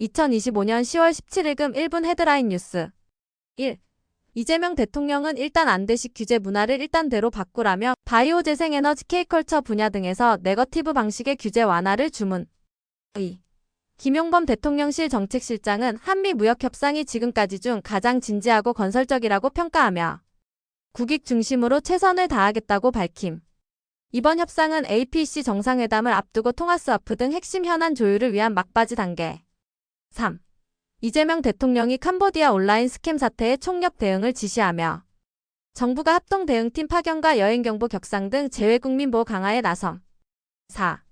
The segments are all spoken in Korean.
2025년 10월 17일 금 1분 헤드라인 뉴스 1. 이재명 대통령은 일단 안대식 규제 문화를 일단대로 바꾸라며 바이오 재생에너지 K컬처 분야 등에서 네거티브 방식의 규제 완화를 주문. 2. 김용범 대통령실 정책실장은 한미 무역 협상이 지금까지 중 가장 진지하고 건설적이라고 평가하며 국익 중심으로 최선을 다하겠다고 밝힘. 이번 협상은 APC 정상회담을 앞두고 통화 스와프 등 핵심 현안 조율을 위한 막바지 단계. 3. 이재명 대통령이 캄보디아 온라인 스캠 사태의 총력 대응을 지시하며 정부가 합동 대응팀 파견과 여행 경보 격상 등 재외 국민 보호 강화에 나섬. 4.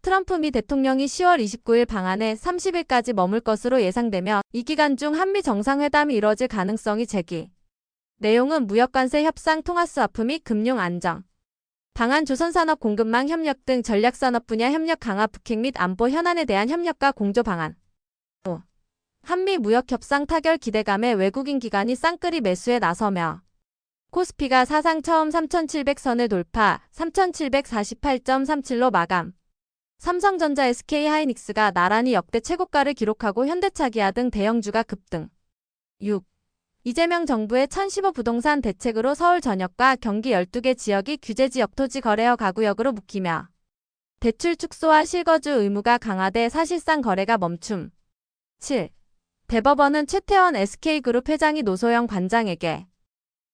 트럼프 미 대통령이 10월 29일 방한에 30일까지 머물 것으로 예상되며 이 기간 중 한미 정상회담이 이뤄질 가능성이 제기. 내용은 무역관세 협상 통화스와프 및 금융 안정. 방한 조선산업 공급망 협력 등 전략산업 분야 협력 강화 북핵 및 안보 현안에 대한 협력과 공조 방안. 5. 한미 무역 협상 타결 기대감에 외국인 기관이 쌍끌이 매수에 나서며 코스피가 사상 처음 3,700선을 돌파 3,748.37로 마감. 삼성전자 SK하이닉스가 나란히 역대 최고가를 기록하고 현대차 기아 등 대형주가 급등. 6. 이재명 정부의 1015 부동산 대책으로 서울 전역과 경기 12개 지역이 규제지역 토지 거래허 가구역으로 묶이며 대출 축소와 실거주 의무가 강화돼 사실상 거래가 멈춤. 7. 대법원은 최태원 SK그룹 회장이 노소영 관장에게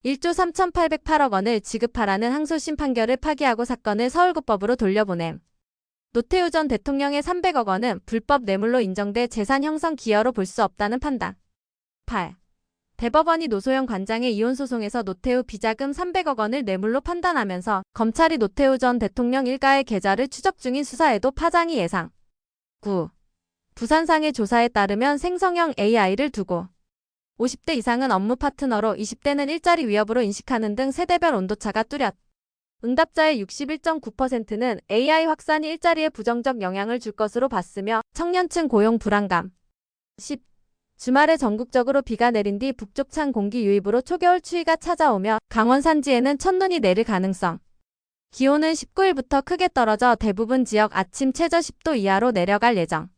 1조 3,808억 원을 지급하라는 항소심 판결을 파기하고 사건을 서울고법으로 돌려보냄. 노태우 전 대통령의 300억 원은 불법 뇌물로 인정돼 재산 형성 기여로 볼 수 없다는 판단. 8. 대법원이 노소영 관장의 이혼 소송에서 노태우 비자금 300억 원을 뇌물로 판단하면서 검찰이 노태우 전 대통령 일가의 계좌를 추적 중인 수사에도 파장이 예상. 9. 부산상의 조사에 따르면 생성형 AI를 두고 50대 이상은 업무 파트너로 20대는 일자리 위협으로 인식하는 등 세대별 온도차가 뚜렷. 응답자의 61.9%는 AI 확산이 일자리에 부정적 영향을 줄 것으로 봤으며 청년층 고용 불안감. 10. 주말에 전국적으로 비가 내린 뒤 북쪽 찬 공기 유입으로 초겨울 추위가 찾아오며 강원 산지에는 첫눈이 내릴 가능성. 기온은 19일부터 크게 떨어져 대부분 지역 아침 최저 10도 이하로 내려갈 예정.